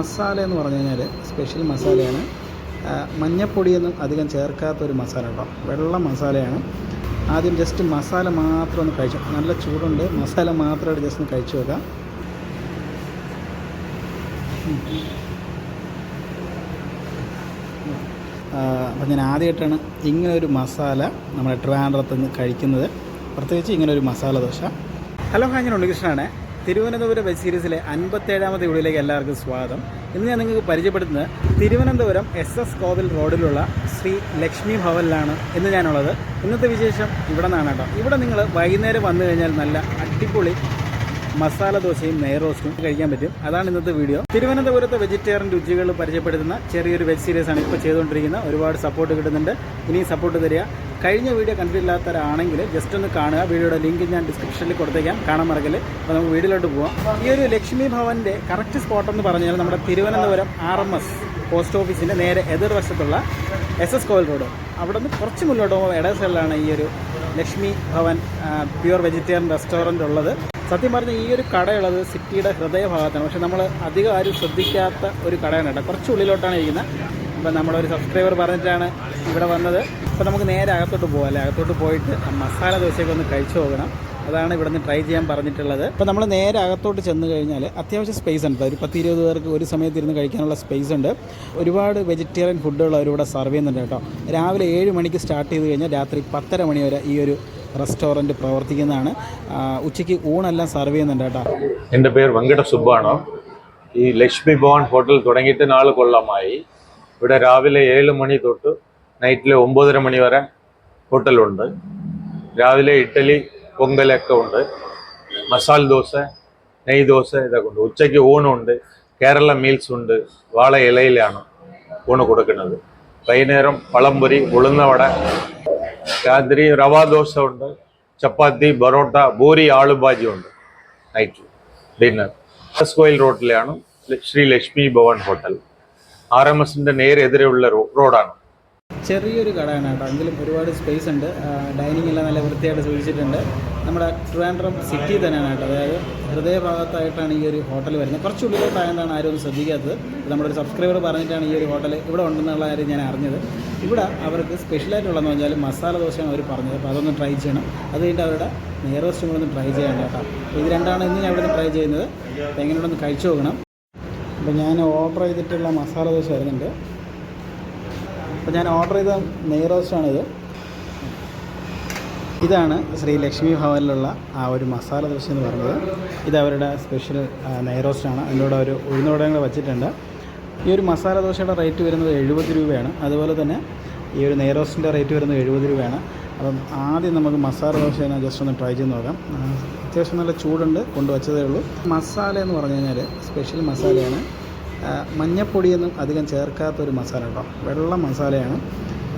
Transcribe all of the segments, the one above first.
മസാല എന്ന് പറഞ്ഞു കഴിഞ്ഞാൽ സ്പെഷ്യൽ മസാലയാണ്. മഞ്ഞപ്പൊടിയൊന്നും അധികം ചേർക്കാത്തൊരു മസാല കേട്ടോ. വെള്ള മസാലയാണ്. ആദ്യം ജസ്റ്റ് മസാല മാത്രം ഒന്ന് കഴിച്ചു. നല്ല ചൂടുണ്ട്. മസാല മാത്രമായിട്ട് ജസ്റ്റ് ഒന്ന് കഴിച്ചു നോക്കാം. അപ്പം ഞാൻ ആദ്യമായിട്ടാണ് ഇങ്ങനൊരു മസാല നമ്മുടെ ട്രിവാൻഡ്രത്ത് നിന്ന് കഴിക്കുന്നത്. പ്രത്യേകിച്ച് ഇങ്ങനൊരു മസാല ദോശ. ഹലോ ഹാ ഞാൻ ഉണ്ണികൃഷ്ണനാണ്. തിരുവനന്തപുരം വെബ് സീരീസിലെ അൻപത്തേഴാമത്തെ വീഡിയോയിലേക്ക് എല്ലാവർക്കും സ്വാഗതം. ഇന്ന് ഞാൻ നിങ്ങൾക്ക് പരിചയപ്പെടുത്തുന്നത് തിരുവനന്തപുരം എസ് എസ് കോവിൽ റോഡിലുള്ള ശ്രീ ലക്ഷ്മി ഭവനിലാണ് ഇന്ന് ഞാനുള്ളത്. ഇന്നത്തെ വിശേഷം ഇവിടെ നിന്നാണ് കേട്ടോ. ഇവിടെ നിങ്ങൾ വൈകുന്നേരം വന്നു കഴിഞ്ഞാൽ നല്ല അടിപൊളി മസാല ദോശയും നെയർ റോസ്റ്റും കഴിക്കാൻ പറ്റും. അതാണ് ഇന്നത്തെ വീഡിയോ. തിരുവനന്തപുരത്തെ വെജിറ്റേറിയൻ രുചികൾ പരിചയപ്പെടുത്തുന്ന ചെറിയൊരു വെബ് സീരീസ് ആണ് ഇപ്പോൾ ചെയ്തുകൊണ്ടിരിക്കുന്നത്. ഒരുപാട് സപ്പോർട്ട് കിട്ടുന്നുണ്ട്. ഇനിയും സപ്പോർട്ട് തരിക. കഴിഞ്ഞ വീഡിയോ കണ്ടിട്ടില്ലാത്തവരാണെങ്കിൽ ജസ്റ്റ് ഒന്ന് കാണുക. വീഡിയോയുടെ ലിങ്ക് ഞാൻ ഡിസ്ക്രിപ്ഷനിൽ കൊടുത്തേക്കാം. കാണാൻ മറക്കൽ അപ്പോൾ നമുക്ക് വീഡിയോയിലോട്ട് പോവാം. ഈ ഒരു ലക്ഷ്മി ഭവന്റെ കറക്റ്റ് സ്പോട്ട് എന്ന് പറഞ്ഞാൽ നമ്മുടെ Thiruvananthapuram R M S post ഓഫീസിന്റെ നേരെ എതിർവശത്തുള്ള എസ് എസ് കോവിൽ റോഡ് അവിടെ നിന്ന് കുറച്ച് മുന്നോട്ട് പോകുമ്പോൾ ഇട ഈ ഒരു Lakshmi Bhavan pure vegetarian restaurant ഉള്ളത്. സത്യം പറഞ്ഞാൽ ഈ ഒരു കടയുള്ളത് സിറ്റിയുടെ ഹൃദയഭാഗത്താണ്. പക്ഷേ നമ്മൾ അധികം ആരും ശ്രദ്ധിക്കാത്ത ഒരു കടയാണ് കേട്ടോ. കുറച്ച് ഉള്ളിലോട്ടാണ് ഇരിക്കുന്നത്. അപ്പം നമ്മളൊരു സബ്സ്ക്രൈബർ പറഞ്ഞിട്ടാണ് ഇവിടെ വന്നത്. അപ്പോൾ നമുക്ക് നേരെ അകത്തോട്ട് പോകാം അല്ലേ? അകത്തോട്ട് പോയിട്ട് മസാല ദോശയൊക്കെ ഒന്ന് കഴിച്ചു നോക്കണം. അതാണ് ഇവിടെ നിന്ന് ട്രൈ ചെയ്യാൻ പറഞ്ഞിട്ടുള്ളത്. അപ്പോൾ നമ്മൾ നേരെ അകത്തോട്ട് ചെന്ന് കഴിഞ്ഞാൽ അത്യാവശ്യം സ്പേസ് ഉണ്ട്. ഒരു പത്ത് ഇരുപത് പേർക്ക് ഒരു സമയത്ത് ഇരുന്ന് കഴിക്കാനുള്ള സ്പേസ് ഉണ്ട്. ഒരുപാട് വെജിറ്റേറിയൻ ഫുഡുകൾ അവരിവിടെ സർവ് ചെയ്യുന്നുണ്ട് കേട്ടോ. രാവിലെ ഏഴ് മണിക്ക് സ്റ്റാർട്ട് ചെയ്ത് കഴിഞ്ഞാൽ രാത്രി പത്തര മണി വരെ ഈ ഒരു റെസ്റ്റോറന്റ് പ്രവർത്തിക്കുന്നതാണ്. ഉച്ചയ്ക്ക് ഊണെല്ലാം സർവ് ചെയ്യുന്നുണ്ട് കേട്ടോ. എന്റെ പേര് വെങ്കട സുബ്ബാണോ? ഈ ലക്ഷ്മി ഭവൻ ഹോട്ടൽ തുടങ്ങിയിട്ട് നാൾ കൊല്ലമായി ഇവിടെ രാവിലെ ഏഴ് മണി തൊട്ട് നൈറ്റിലെ ഒമ്പതര മണി വരെ ഹോട്ടലുണ്ട്. രാവിലെ ഇഡ്ഡലി പൊങ്കലൊക്കെ ഉണ്ട്. മസാല ദോശ നെയ് ദോശ ഇതൊക്കെ ഉണ്ട്. ഉച്ചയ്ക്ക് ഊണുണ്ട്. കേരള മീൽസ് ഉണ്ട്. വാഴ ഇലയിലാണ് ഊണ് കൊടുക്കുന്നത്. വൈകുന്നേരം പഴംപൊരി ഉളുന്നവട രാത്രി റവാ ദോശ ഉണ്ട്. ചപ്പാത്തി ബറോട്ട പൂരി ആളുബാജി ഉണ്ട് നൈറ്റ് ഡിന്നർ. എസ് കോയിൽ റോഡിലാണ് Sri Lakshmi Bhavan hotel. R M എസിന്റെ നേരെതിരെയുള്ള റോഡാണ്. ചെറിയൊരു കടയാണ് കേട്ടോ. എങ്കിലും ഒരുപാട് സ്പേസ് ഉണ്ട്. ഡൈനിങ് എല്ലാം നല്ല വൃത്തിയായിട്ട് സൂക്ഷിച്ചിട്ടുണ്ട്. നമ്മുടെ ട്രിവാൻഡ്രം സിറ്റി തന്നെയാണ് കേട്ടോ. അതായത് ഹൃദയഭാഗത്തായിട്ടാണ് ഈ ഒരു ഹോട്ടൽ വരുന്നത്. കുറച്ച് ഉള്ളിലോട്ടായതാണ് ആരും ശ്രദ്ധിക്കാത്തത്. നമ്മുടെ ഒരു സബ്സ്ക്രൈബർ പറഞ്ഞിട്ടാണ് ഈ ഒരു ഹോട്ടൽ ഇവിടെ ഉണ്ടെന്നുള്ള കാര്യം ഞാൻ അറിഞ്ഞത്. ഇവിടെ അവർക്ക് സ്പെഷ്യലായിട്ടുള്ളതെന്ന് പറഞ്ഞാൽ മസാല ദോശയാണ് അവർ പറഞ്ഞത്. അപ്പോൾ അതൊന്ന് ട്രൈ ചെയ്യണം. അത് കഴിഞ്ഞിട്ട് അവരുടെ നെയറസ്റ്റും കൂടെ ഒന്ന് ട്രൈ ചെയ്യാൻ കേട്ടോ. ഇത് രണ്ടാണ് ഇന്ന് ഞാൻ ഇവിടെ ട്രൈ ചെയ്യുന്നത്. എങ്ങനെയുണ്ടെന്ന് കഴിച്ചു നോക്കണം. അപ്പോൾ ഞാൻ ഓർഡർ ചെയ്തിട്ടുള്ള മസാല ദോശ വരുന്നുണ്ട്. അപ്പോൾ ഞാൻ ഓർഡർ ചെയ്ത നെയ് റോസ്റ്റാണിത് ഇതാണ് ശ്രീ ലക്ഷ്മി ഭവനിലുള്ള ആ ഒരു മസാല ദോശ എന്ന് പറയുന്നത്. ഇത് അവരുടെ സ്പെഷ്യൽ നെയ് റോസ്റ്റാണ് അതിന്റെ ഒരു ഉഴുന്നോടയും കൂടെ വെച്ചിട്ടുണ്ട്. ഈ ഒരു മസാല ദോശയുടെ റേറ്റ് വരുന്നത് എഴുപത് രൂപയാണ്. അതുപോലെ തന്നെ ഈ ഒരു നെയ് റോസ്റ്റിന്റെ റേറ്റ് വരുന്നത് എഴുപത് രൂപയാണ്. അപ്പം ആദ്യം നമുക്ക് മസാല ദോശ തന്നെ ജസ്റ്റ് ഒന്ന് ട്രൈ ചെയ്ത് നോക്കാം. അത്യാവശ്യം നല്ല ചൂടുണ്ട് കൊണ്ടുവച്ചതേ ഉള്ളൂ. മസാല എന്ന് പറഞ്ഞു കഴിഞ്ഞാൽ സ്പെഷ്യൽ മസാലയാണ്. മഞ്ഞപ്പൊടിയൊന്നും അധികം ചേർക്കാത്തൊരു മസാല കേട്ടോ. വെള്ള മസാലയാണ്.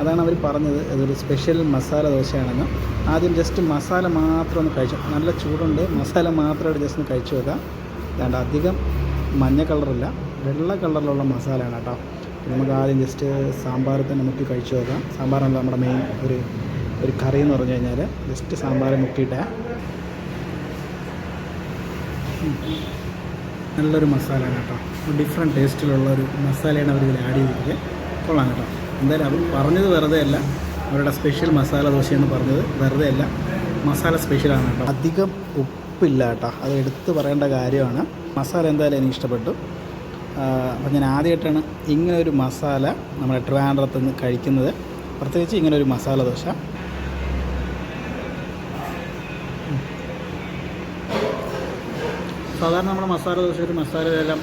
അതാണ് അവർ പറഞ്ഞത് ഇതൊരു സ്പെഷ്യൽ മസാല ദോശയാണെന്ന്. ആദ്യം ജസ്റ്റ് മസാല മാത്രം ഒന്ന് കഴിച്ചു നല്ല ചൂടുണ്ട്. മസാല മാത്രമായിട്ട് ജസ്റ്റ് ഒന്ന് കഴിച്ചു നോക്കാം. അതാണ്ട് അധികം മഞ്ഞ കളറില്ല. വെള്ള കളറിലുള്ള മസാലയാണ് കേട്ടോ. നമുക്ക് ആദ്യം ജസ്റ്റ് സാമ്പാർ തന്നെ മുക്കി കഴിച്ചു നോക്കാം. സാമ്പാറാണല്ലോ നമ്മുടെ മെയിൻ ഒരു ഒരു കറി എന്ന് പറഞ്ഞു കഴിഞ്ഞാൽ ജസ്റ്റ് സാമ്പാർ മുക്കിയിട്ട നല്ലൊരു മസാല കേട്ടോ. ഡിഫറെന്റ് ടേസ്റ്റിലുള്ള ഒരു മസാലയാണ് അവർ ഇതിൽ ആഡ് ചെയ്തിട്ട് കൊള്ളാം കേട്ടോ. എന്തായാലും അവർ പറഞ്ഞത് വെറുതെ അല്ല. അവരുടെ സ്പെഷ്യൽ മസാല ദോശ എന്ന് പറഞ്ഞത് വെറുതെ അല്ല. മസാല സ്പെഷ്യലാണ് കേട്ടോ. അധികം ഉപ്പില്ല കേട്ടോ. അത് എടുത്തു പറയേണ്ട കാര്യമാണ്. മസാല എന്തായാലും എനിക്ക് ഇഷ്ടപ്പെട്ടു. അപ്പം ഞാൻ ആദ്യമായിട്ടാണ് ഇങ്ങനെ ഒരു മസാല നമ്മുടെ ട്രിവാൻഡ്രത്ത് നിന്ന് കഴിക്കുന്നത്. പ്രത്യേകിച്ച് ഇങ്ങനെ ഒരു മസാല ദോശ. സാധാരണ നമ്മുടെ മസാല ദോശ ഒരു മസാലയെല്ലാം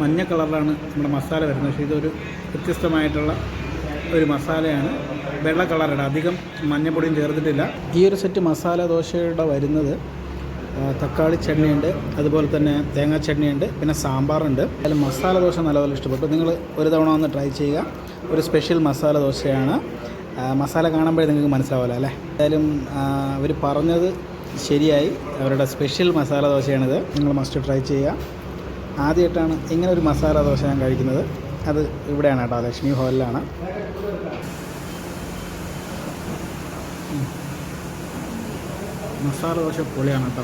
മഞ്ഞ കളറിലാണ് നമ്മുടെ മസാല വരുന്നത്. പക്ഷേ ഇതൊരു വ്യത്യസ്തമായിട്ടുള്ള ഒരു മസാലയാണ്. വെള്ള കളറുടെ അധികം മഞ്ഞപ്പൊടിയും ചേർത്തിട്ടില്ല. ഈ ഒരു സെറ്റ് മസാല ദോശയുടെ വരുന്നത് തക്കാളി ചട്നിയുണ്ട് അതുപോലെ തന്നെ തേങ്ങാ ചട്നിയുണ്ട് പിന്നെ സാമ്പാറുണ്ട്. അതിൽ മസാല ദോശ നല്ലപോലെ ഇഷ്ടപ്പെട്ടു. നിങ്ങൾ ഒരു തവണ ഒന്ന് ട്രൈ ചെയ്യുക. ഒരു സ്പെഷ്യൽ മസാല ദോശയാണ്. മസാല കാണുമ്പോഴേ നിങ്ങൾക്ക് മനസ്സിലാവില്ല അല്ലേ? എന്തായാലും അവർ പറഞ്ഞത് ശരിയായി. അവരുടെ സ്പെഷ്യൽ മസാല ദോശയാണിത്. നിങ്ങൾ മസ്റ്റ് ട്രൈ ചെയ്യുക. ആദ്യമായിട്ടാണ് ഇങ്ങനെ ഒരു മസാല ദോശ ഞാൻ കഴിക്കുന്നത്. അത് ഇവിടെയാണ് കേട്ടോ. ലക്ഷ്മി ഹോളിലാണ്. മസാല ദോശ പൊളിയാണ് കേട്ടോ.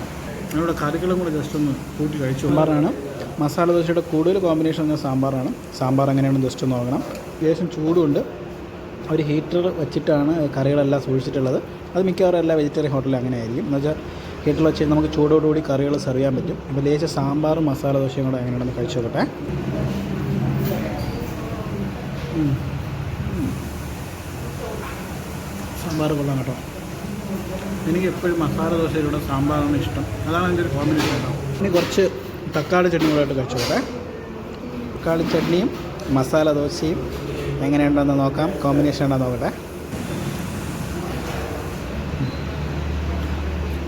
നമ്മുടെ കറികളും കൂടെ ജസ്റ്റ് ഒന്ന് കൂട്ടി കഴിച്ചു സാമ്പാറാണ്. മസാല ദോശയുടെ കൂടുതൽ കോമ്പിനേഷൻ എന്ന സാമ്പാറാണ്. സാമ്പാർ എങ്ങനെയാണെന്ന് ജസ്റ്റ് ഒന്ന് നോക്കണം. അത്യാവശ്യം ചൂടുണ്ട്. ഒരു ഹീറ്റർ വെച്ചിട്ടാണ് കറികളെല്ലാം സൂക്ഷിച്ചിട്ടുള്ളത്. അത് മിക്കവാറും എല്ലാ വെജിറ്റേറിയൻ ഹോട്ടലിലും അങ്ങനെ ആയിരിക്കും എന്ന് വെച്ചാൽ ഹീറ്ററിൽ വെച്ച് നമുക്ക് ചൂടോടുകൂടി കറികൾ സെർവ് ചെയ്യാൻ പറ്റും. അപ്പോൾ ലേശ സാമ്പാറും മസാല ദോശയും കൂടെ എങ്ങനെയാണെന്ന് കഴിച്ചു നോക്കട്ടെ. സാമ്പാർ കൊള്ളാം കേട്ടോ. എനിക്ക് എപ്പോഴും മസാല ദോശയിലൂടെ സാമ്പാറാണ് ഇഷ്ടം. അതാണ് എന്റെ ഒരു കോമ്പിനേഷൻ ഉണ്ടാവും. ഇനി കുറച്ച് തക്കാളി ചട്നി കൂടെ കഴിച്ചു നോക്കട്ടെ. തക്കാളി ചട്നിയും മസാല ദോശയും എങ്ങനെയുണ്ടെന്ന് നോക്കാം. കോമ്പിനേഷൻ ഉണ്ടോ നോക്കട്ടെ.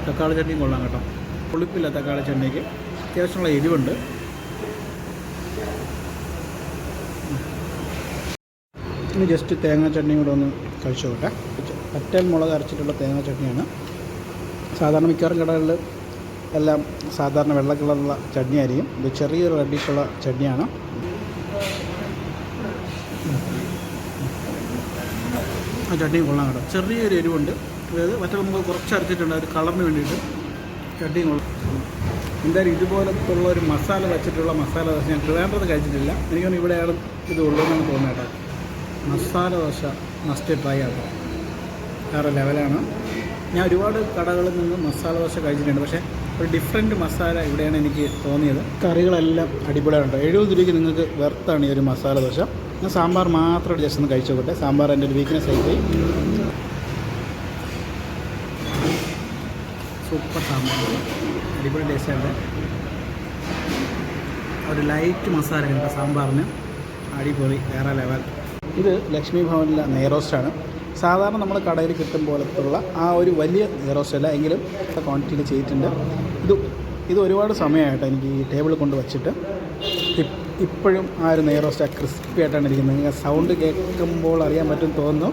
തക്കാളി ചട്നിയും കൊള്ളാം കേട്ടോ. പുളിപ്പില്ല തക്കാളി ചട്നിക്ക്. അത്യാവശ്യമുള്ള എരിവുണ്ട്. ഇനി ജസ്റ്റ് തേങ്ങാ ചട്നിയും കൂടെ ഒന്ന് കഴിച്ചു നോക്കട്ടെ. പറ്റൽ മുളക് അരച്ചിട്ടുള്ള തേങ്ങാ ചട്നിയാണ്. സാധാരണ മിക്കവാറും കടകളിൽ എല്ലാം സാധാരണ വെള്ള കളറുള്ള ചട്നി ആയിരിക്കും ഇത് ചെറിയൊരു റെഡിഷുള്ള ചട്നിയാണ്. ആ ചട്ടിയും കൊള്ളാം കേട്ടോ. ചെറിയൊരു എരിവുണ്ട്. അതായത് മറ്റേ നമുക്ക് കുറച്ച് അരച്ചിട്ടുണ്ട് ഒരു കളറിന് വേണ്ടിയിട്ട്. ചട്ടിയും കൊള്ളാം. എന്തായാലും ഇതുപോലത്തുള്ള ഒരു മസാല വെച്ചിട്ടുള്ള മസാല ദോശ ഞാൻ ട്രിവാൻഡ്രത്ത് കഴിച്ചിട്ടില്ല. എനിക്ക് തോന്നുന്നു ഇവിടെയാണ് ഇത് ഉള്ളതെന്നാണ് തോന്നുന്നത് കേട്ടോ. മസാല ദോശ മസ്റ്റ് ട്രൈ ആട്ടോ വേറെ ലെവലാണ് ഞാൻ ഒരുപാട് കടകളിൽ നിന്ന് മസാല ദോശ കഴിച്ചിട്ടുണ്ട്. പക്ഷേ ഒരു ഡിഫറെന്റ് മസാല ഇവിടെയാണ് എനിക്ക് തോന്നിയത്. കറികളെല്ലാം അടിപൊളിയാണ് എഴുപത് രൂപയ്ക്ക് നിങ്ങൾക്ക് വെർത്താണ് ഈ ഒരു മസാല ദോശ. ഞാൻ സാമ്പാർ മാത്രം ജസ്റ്റ് ഒന്ന് കഴിച്ചു നോക്കട്ടെ. സാമ്പാർ എന്റെ ഒരു വീക്ക്നെസ് ആയിപ്പോയി. സൂപ്പർ സാമ്പാർ. അടിപൊളി ടേസ്റ്റായിട്ട് ഒരു ലൈറ്റ് മസാല ഉണ്ട് സാമ്പാറിന്. അടിപൊളി വേറെ ലെവൽ ഇത് ലക്ഷ്മി ഭവനിലെ നെയ്റോസ്റ്റാണ് സാധാരണ നമ്മൾ കടയിൽ കിട്ടും പോലത്തുള്ള ആ ഒരു വലിയ നെയ്റോസ്റ്റ് അല്ല എങ്കിലും ക്വാണ്ടിറ്റിയിൽ ചെയ്തിട്ടുണ്ട്. ഇത് ഇത് ഒരുപാട് സമയമായിട്ട് എനിക്ക് ഈ ടേബിൾ കൊണ്ട് വച്ചിട്ട്. ഇപ്പോഴും ആ ഒരു നെയ്റോസ്റ്റ് ക്രിസ്പി ആയിട്ടാണ് ഇരിക്കുന്നത്. സൗണ്ട് കേൾക്കുമ്പോൾ അറിയാൻ പറ്റും തോന്നുന്നു.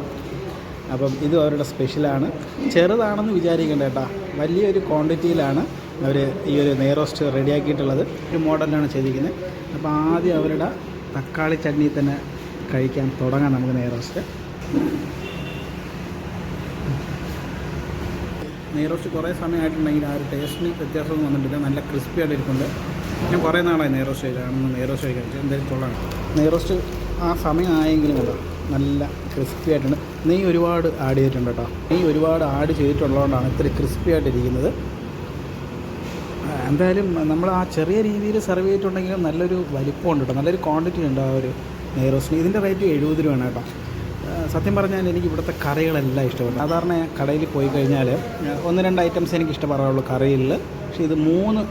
അപ്പം ഇത് അവരുടെ സ്പെഷ്യലാണ് ചെറുതാണെന്ന് വിചാരിക്കേണ്ട വലിയൊരു ക്വാണ്ടിറ്റിയിലാണ് അവർ ഈ ഒരു നെയ്റോസ്റ്റ് റെഡിയാക്കിയിട്ടുള്ളത് ഒരു മോഡലിലാണ് ചെയ്തിരിക്കുന്നത്. അപ്പോൾ ആദ്യം അവരുടെ തക്കാളി ചട്നി തന്നെ കഴിക്കാൻ തുടങ്ങാം നമുക്ക് നെയ്റോസ്റ്റ് നെയ്റോസ്റ്റ് കുറേ സമയമായിട്ടുണ്ടെങ്കിൽ ആ ഒരു ടേസ്റ്റിന് വ്യത്യാസമൊന്നും വന്നിട്ടില്ല. നല്ല ക്രിസ്പി ആയിട്ട് ഇരിപ്പുണ്ട് ഞാൻ കുറേ നാളായി നെയ്റോ നെയ്റോസ്റ്റ് കഴിക്കാൻ. എന്തായാലും കൊള്ളാം. ആ സമയമായെങ്കിലും കേട്ടോ നല്ല ക്രിസ്പി ആയിട്ടുണ്ട്. നെയ്യ് ഒരുപാട് ആഡ് ചെയ്തിട്ടുണ്ട് കേട്ടോ. നെയ്യ് ഒരുപാട് ആഡ് ചെയ്തിട്ടുള്ളതുകൊണ്ടാണ് ഇത്ര ക്രിസ്പി ആയിട്ടിരിക്കുന്നത് എന്തായാലും നമ്മൾ ആ ചെറിയ രീതിയിൽ സെർവ് ചെയ്തിട്ടുണ്ടെങ്കിലും നല്ലൊരു വലിപ്പമുണ്ട് കേട്ടോ. നല്ലൊരു ക്വാണ്ടിറ്റി ഉണ്ട് ആ ഒരു നെയ്റോസ്റ്റിന്. ഇതിന്റെ റേറ്റ് എഴുപത് രൂപയാണ് കേട്ടോ. സത്യം പറഞ്ഞാൽ എനിക്ക് ഇവിടുത്തെ കറികളെല്ലാം ഇഷ്ടപ്പെട്ടു സാധാരണ കടയിൽ പോയി കഴിഞ്ഞാൽ ഒന്ന് രണ്ട് ഐറ്റംസ് എനിക്ക് ഇഷ്ടപ്പെടാറുള്ളൂ കറിയിൽ. പക്ഷേ ഇത് മൂന്ന്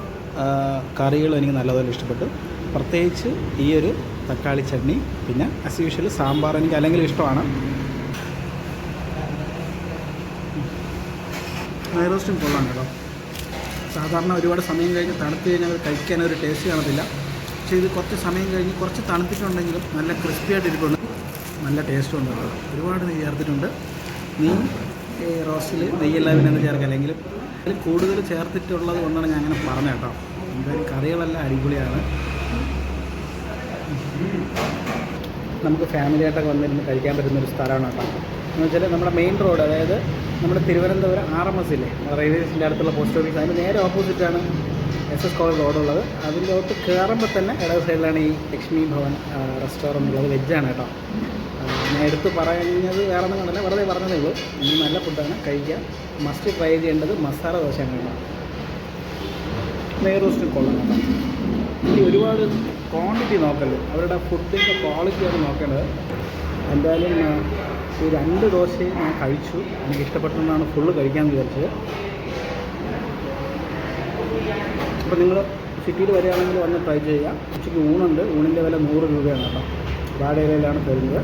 കറികൾ എനിക്ക് നല്ലതുപോലെ ഇഷ്ടപ്പെട്ടു. പ്രത്യേകിച്ച് ഈ ഒരു തക്കാളി ചട്നി പിന്നെ അസ് യൂഷ്വൽ സാമ്പാർ എനിക്ക് അല്ലെങ്കിൽ ഇഷ്ടമാണ്. നെയ്റോസ്റ്റും കൊള്ളാം കേട്ടോ. സാധാരണ ഒരുപാട് സമയം കഴിഞ്ഞ് തണുത്ത് കഴിഞ്ഞാൽ അത് കഴിക്കാൻ ഒരു ടേസ്റ്റ് കാണത്തില്ല. പക്ഷേ ഇത് കുറച്ച് സമയം കഴിഞ്ഞ് കുറച്ച് തണുത്തിട്ടുണ്ടെങ്കിലും നല്ല ക്രിസ്പി ആയിട്ട് നല്ല ടേസ്റ്റും ഉണ്ട്. ഒരുപാട് നെയ്യ് ചേർത്തിട്ടുണ്ട്. നീ ഈ റോസ്റ്റിൽ നെയ്യെല്ലാം പിന്നെ ചേർക്കാം? അല്ലെങ്കിൽ അതിൽ കൂടുതൽ ചേർത്തിട്ടുള്ളത് കൊണ്ടാണ് ഞാൻ അങ്ങനെ പറഞ്ഞത് കേട്ടോ. എന്തായാലും കറികളെല്ലാം അടിപൊളിയാണ്. നമുക്ക് ഫാമിലിയായിട്ടൊക്കെ വന്നിരുന്ന് കഴിക്കാൻ പറ്റുന്ന ഒരു സ്ഥലമാണ് കേട്ടോ. എന്ന് വെച്ചാൽ നമ്മുടെ മെയിൻ റോഡ് അതായത് നമ്മുടെ തിരുവനന്തപുരം ആർ എം എസ് ഇല്ലേ? റെയിൽവേ സ്റ്റേഷന്റെ അടുത്തുള്ള പോസ്റ്റ് ഓഫീസ് അതിന് നേരെ ഓപ്പോസിറ്റാണ് എസ് എസ് കോളേജ് റോഡുള്ളത് അതിലോട്ട് കയറുമ്പോൾ തന്നെ ഇടത് സൈഡിലാണ് ഈ ലക്ഷ്മി ഭവൻ റെസ്റ്റോറന്റ് ഉള്ളത്. വെജാണ് കേട്ടോ. ഞാൻ എടുത്ത് പറഞ്ഞത് വേറെ ഒന്നും കണ്ടല്ല വെറുതെ പറഞ്ഞതേ ഉള്ളൂ. ഇനി നല്ല ഫുഡാണ് കഴിക്കാം മസ്റ്റ് ട്രൈ ചെയ്യേണ്ടത് മസാല ദോശ കേട്ടോ. നെയ് റോസ്റ്റ് കൊള്ളാം ഇനി ഒരുപാട് ക്വാണ്ടിറ്റി നോക്കല്ലോ. അവരുടെ ഫുഡിന്റെ ക്വാളിറ്റിയാണ് നോക്കേണ്ടത്. എന്തായാലും ഈ രണ്ട് ദോശയും ഞാൻ കഴിച്ചു. എനിക്ക് ഇഷ്ടപ്പെട്ടതാണ് ഫുള്ള് കഴിക്കാമെന്ന് വിചാരിച്ചത്. അപ്പോൾ നിങ്ങൾ സിറ്റിയിൽ വരികയാണെങ്കിൽ വന്ന് ട്രൈ ചെയ്യുക. ഉച്ചയ്ക്ക് ഊണുണ്ട്. ഊണിന്റെ വില നൂറ് രൂപയാണ് കേട്ടോ. വാടകയിലാണ് തരുന്നത്.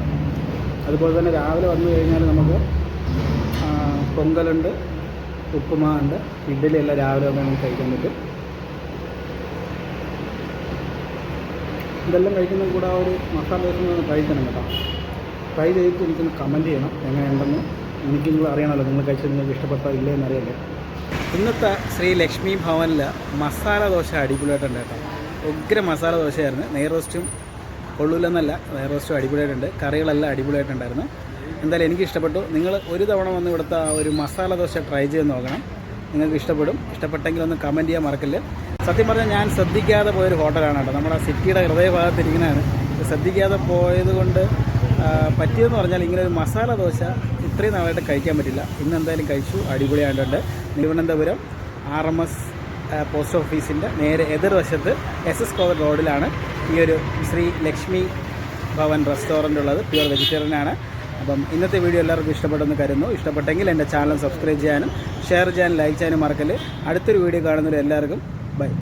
അതുപോലെ തന്നെ രാവിലെ വന്നു കഴിഞ്ഞാൽ നമുക്ക് പൊങ്കലുണ്ട് ഉപ്പുമാ ഉണ്ട് ഇഡ്ഡലി എല്ലാം രാവിലെ വന്ന് നമുക്ക് കഴിക്കാൻ പറ്റും. ഇതെല്ലാം കഴിക്കുന്ന കൂടെ ആ ഒരു മസാല ദോശ ചെയ്യണം കേട്ടോ. ട്രൈ ചെയ്തിട്ട് എനിക്കൊന്ന് കമന്റ് ചെയ്യണം എങ്ങനെയുണ്ടെന്ന്. എനിക്ക് നിങ്ങൾ അറിയണമല്ലോ നിങ്ങൾ കഴിച്ചത് നിങ്ങൾക്ക് ഇഷ്ടപ്പെട്ടോ ഇല്ലേ എന്നറിയല്ലേ ഇന്നത്തെ ശ്രീ ലക്ഷ്മി ഭവനിൽ മസാല ദോശ അടിപൊളിയായിട്ടുണ്ട് കേട്ടോ. ഉഗ്ര മസാല ദോശയായിരുന്നു. നെയ് റോസ്റ്റും കൊള്ളൂലെന്നല്ല റോസ്റ്റും അടിപൊളിയായിട്ടുണ്ട്. കറികളെല്ലാം അടിപൊളിയായിട്ടുണ്ടായിരുന്നു. എന്തായാലും എനിക്ക് ഇഷ്ടപ്പെട്ടു. നിങ്ങൾ ഒരു തവണ വന്ന് ഇവിടുത്തെ ഒരു മസാല ദോശ ട്രൈ ചെയ്ത് നോക്കണം. നിങ്ങൾക്ക് ഇഷ്ടപ്പെടും. ഇഷ്ടപ്പെട്ടെങ്കിൽ ഒന്ന് കമന്റ് ചെയ്യാൻ മറക്കില്ല. സത്യം പറഞ്ഞാൽ ഞാൻ ശ്രദ്ധിക്കാതെ പോയൊരു ഹോട്ടലാണ് കേട്ടോ. നമ്മുടെ സിറ്റിയുടെ ഹൃദയഭാഗത്ത് ഇരിക്കുന്നതാണ് ശ്രദ്ധിക്കാതെ പോയത് കൊണ്ട് പറ്റിയതെന്ന് പറഞ്ഞാൽ ഇങ്ങനെ ഒരു മസാല ദോശ ഇത്രയും നാളായിട്ട് കഴിക്കാൻ പറ്റില്ല. ഇന്ന് എന്തായാലും കഴിച്ചു. അടിപൊളിയായിട്ടുണ്ട്. Thiruvananthapuram R M S post ഓഫീസിന്റെ നേരെ എതിർവശത്ത് എസ് എസ് കോവർ റോഡിലാണ് ഈ ഒരു ശ്രീ ലക്ഷ്മി ഭവൻ റെസ്റ്റോറന്റ് ഉള്ളത്. പ്യുവർ വെജിറ്റേറിയൻ ആണ്. അപ്പം ഇന്നത്തെ വീഡിയോ എല്ലാവർക്കും ഇഷ്ടപ്പെട്ടെന്ന് കരുതുന്നു. ഇഷ്ടപ്പെട്ടെങ്കിൽ എന്റെ ചാനൽ സബ്സ്ക്രൈബ് ചെയ്യാനും ഷെയർ ചെയ്യാനും ലൈക്ക് ചെയ്യാനും മറക്കൽ അടുത്തൊരു വീഡിയോ കാണുന്നവർ എല്ലാവർക്കും